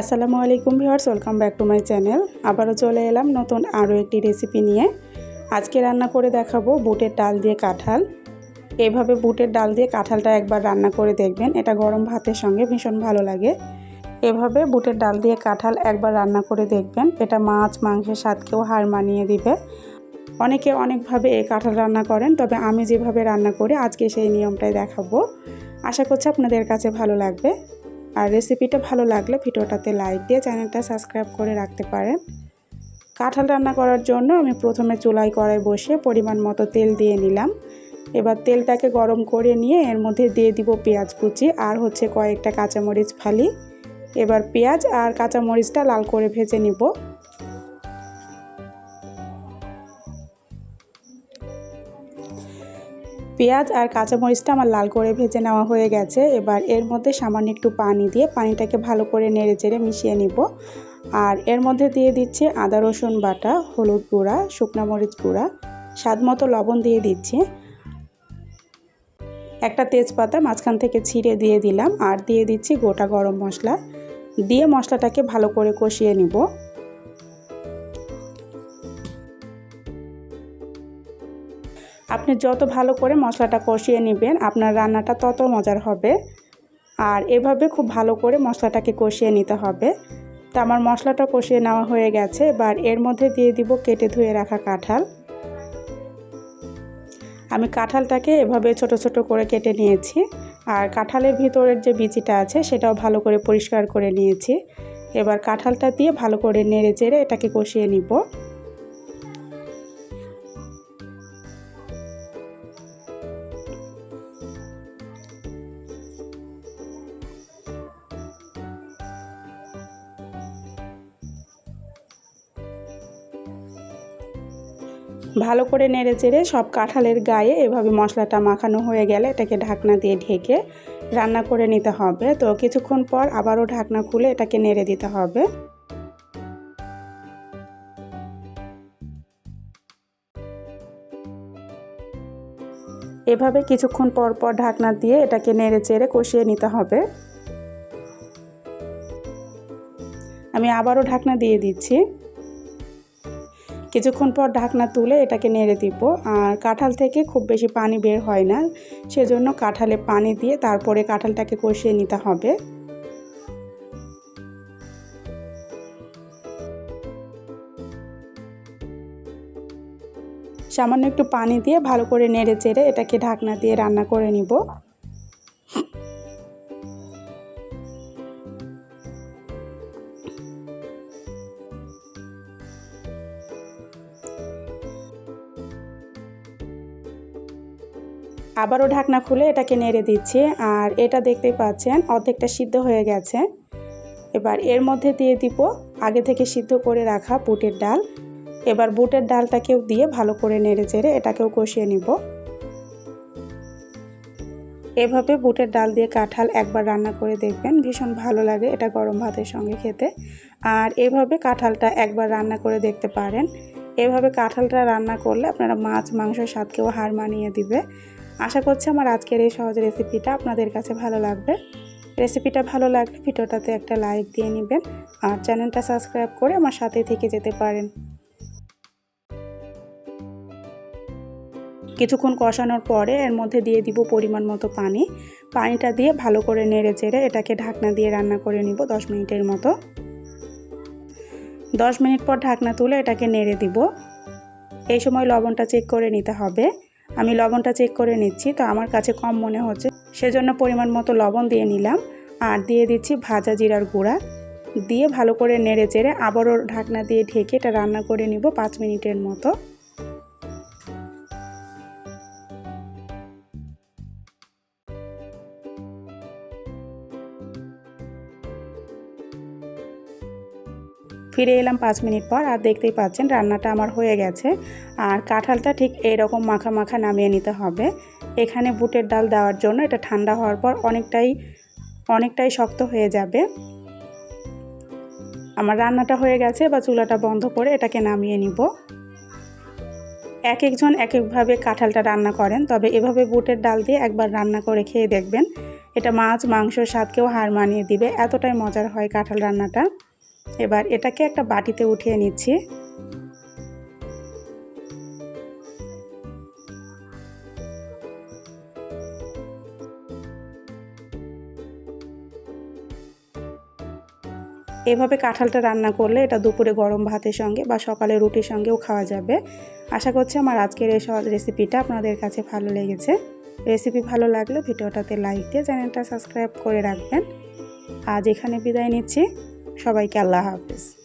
আসসালামু আলাইকুম viewers, welcome back to my channel. আবারও চলে এলাম নতুন আরও একটি রেসিপি নিয়ে। আজকে রান্না করে দেখাবো বুটের ডাল দিয়ে কাঁঠাল। এভাবে বুটের ডাল দিয়ে কাঁঠালটা একবার রান্না করে দেখবেন, এটা গরম ভাতের সঙ্গে ভীষণ ভালো লাগে। এভাবে বুটের ডাল দিয়ে কাঁঠাল একবার রান্না করে দেখবেন, এটা মাছ, মাংসের স্বাদকেও হার মানিয়ে দিবে। অনেকে অনেকভাবে এই কাঁঠাল রান্না করেন, তবে আমি যেভাবে রান্না করি, আজকে সেই নিয়মটাই দেখাবো। আশা করছি আপনাদের কাছে ভালো লাগবে। আর রেসিপিটা ভালো লাগলে ভিডিওটাতে লাইক দিয়ে চ্যানেলটা সাবস্ক্রাইব করে রাখতে পারেন। কাঁঠাল রান্না করার জন্য আমি প্রথমে চুলাই কড়াই বসে পরিমাণ মতো তেল দিয়ে নিলাম। এবার তেলটাকে গরম করে নিয়ে এর মধ্যে দিয়ে দিব পেঁয়াজ কুচি আর হচ্ছে কয়েকটা কাঁচামরিচ ফালি। এবার পেঁয়াজ আর কাঁচামরিচটা লাল করে ভেজে নিব। পেঁয়াজ আর কাঁচামরিচটা আমার লাল করে ভেজে নেওয়া হয়ে গেছে। এবার এর মধ্যে সামান্য একটু পানি দিয়ে পানিটাকে ভালো করে নেড়ে চেড়ে মিশিয়ে নিব। আর এর মধ্যে দিয়ে দিচ্ছি আদা, রসুন বাটা, হলুদ গুঁড়া, শুকনা মরিচ গুঁড়া, স্বাদ মতো লবণ দিয়ে দিচ্ছি। একটা তেজপাতা মাঝখান থেকে ছিঁড়ে দিয়ে দিলাম। আর দিয়ে দিচ্ছি গোটা গরম মশলা। দিয়ে মশলাটাকে ভালো করে কষিয়ে নিব। আপনি যত ভালো করে মশলাটা কষিয়ে নেবেন, আপনার রান্নাটা তত মজার হবে। আর এভাবে খুব ভালো করে মশলাটাকে কষিয়ে নিতে হবে। তো আমার মশলাটা কষিয়ে নেওয়া হয়ে গেছে, এবার এর মধ্যে দিয়ে দিব কেটে ধুয়ে রাখা কাঁঠাল। আমি কাঁঠালটাকে এভাবে ছোট ছোট করে কেটে নিয়েছি, আর কাঁঠালের ভিতরের যে বিচিটা আছে, সেটাও ভালো করে পরিষ্কার করে নিয়েছি। এবার কাঁঠালটা দিয়ে ভালো করে নেড়ে চেড়ে এটাকে কষিয়ে নিব। ভালো করে নেড়ে চেড়ে সব কাঁঠালের গায়ে এভাবে মশলাটা মাখানো হয়ে গেলে এটাকে ঢাকনা দিয়ে ঢেকে রান্না করে নিতে হবে। তো কিছুক্ষণ পর আবারও ঢাকনা খুলে এটাকে নেড়ে দিতে হবে। এভাবে কিছুক্ষণ পর পর ঢাকনা দিয়ে এটাকে নেড়ে চেড়ে কষিয়ে নিতে হবে। আমি আবারও ঢাকনা দিয়ে দিচ্ছি। কিছুক্ষণ পর ঢাকনা তুলে এটাকে নেড়ে দিব। আর কাঁঠাল থেকে খুব বেশি পানি বের হয় না, সেজন্য কাঁঠালে পানি দিয়ে তারপরে কাঁঠালটাকে কষিয়ে নিতে হবে। সামান্য একটু পানি দিয়ে ভালো করে নেড়ে চেড়ে এটাকে ঢাকনা দিয়ে রান্না করে নিব। আবারও ঢাকনা খুলে এটাকে নেড়ে দিচ্ছি আর এটা দেখতেই পাচ্ছেন অর্ধেকটা সিদ্ধ হয়ে গেছে। এবার এর মধ্যে দিয়ে দিব আগে থেকে সিদ্ধ করে রাখা বুটের ডাল। এবার বুটের ডালটাকেও দিয়ে ভালো করে নেড়ে চেড়ে এটাকেও কষিয়ে নিব। এভাবে বুটের ডাল দিয়ে কাঁঠাল একবার রান্না করে দেখবেন, ভীষণ ভালো লাগে এটা গরম ভাতের সঙ্গে খেতে। আর এভাবে কাঁঠালটা একবার রান্না করে দেখতে পারেন। এভাবে কাঁঠালটা রান্না করলে আপনারা মাছ মাংস স্বাদকেও হার মানিয়ে দিবে। আশা করছি আমার আজকের এই সহজ রেসিপিটা আপনাদের কাছে ভালো লাগবে। রেসিপিটা ভালো লাগলে ভিডিওটাতে একটা লাইক দিয়ে নেবেন আর চ্যানেলটা সাবস্ক্রাইব করে আমার সাথে থেকে যেতে পারেন। কিছুক্ষণ কষানোর পরে এর মধ্যে দিয়ে দিব পরিমাণ মতো পানি। পানিটা দিয়ে ভালো করে নেড়ে চেড়ে এটাকে ঢাকনা দিয়ে রান্না করে নিব দশ মিনিটের মতো। দশ মিনিট পর ঢাকনা তুলে এটাকে নেড়ে দিব। এই সময় লবণটা চেক করে নিতে হবে। আমি লবণটা চেক করে নিচ্ছি, তো আমার কাছে কম মনে হচ্ছে। সেজন্য পরিমাণ মতো লবণ দিয়ে নিলাম, আর দিয়ে দিচ্ছি ভাজা জিরার গুঁড়া। দিয়ে ভালো করে নেড়ে চেড়ে আবারও ঢাকনা দিয়ে ঢেকে এটা রান্না করে নিব পাঁচ মিনিটের মতো। ফিরে এলাম পাঁচ মিনিট পর আর দেখতেই পাচ্ছেন রান্নাটা আমার হয়ে গেছে। আর কাঁঠালটা ঠিক এইরকম মাখা মাখা নামিয়ে নিতে হবে। এখানে বুটের ডাল দেওয়ার জন্য এটা ঠান্ডা হওয়ার পর অনেকটাই অনেকটাই শক্ত হয়ে যাবে। আমার রান্নাটা হয়ে গেছে বা চুলাটা বন্ধ করে এটাকে নামিয়ে নিব। এক একজন এক একভাবে কাঁঠালটা রান্না করেন, তবে এভাবে বুটের ডাল দিয়ে একবার রান্না করে খেয়ে দেখবেন। এটা মাছ, মাংসর স্বাদকেও হার মানিয়ে দিবে। এতটাই মজার হয় কাঁঠাল রান্নাটা। এবার এটাকে একটা বাটিতে উঠিয়ে নিচ্ছি। এভাবে কাঁঠালটা রান্না করলে এটা দুপুরে গরম ভাতের সঙ্গে বা সকালে রুটির সঙ্গেও খাওয়া যাবে। আশা করছি আমার আজকের এই সহজ রেসিপিটা আপনাদের কাছে ভালো লেগেছে। রেসিপি ভালো লাগলে ভিডিওটাতে লাইক দিয়ে চ্যানেলটা সাবস্ক্রাইব করে রাখবেন। আজ এখানে বিদায় নিচ্ছি। সবাইকে আল্লাহ হাফিজ।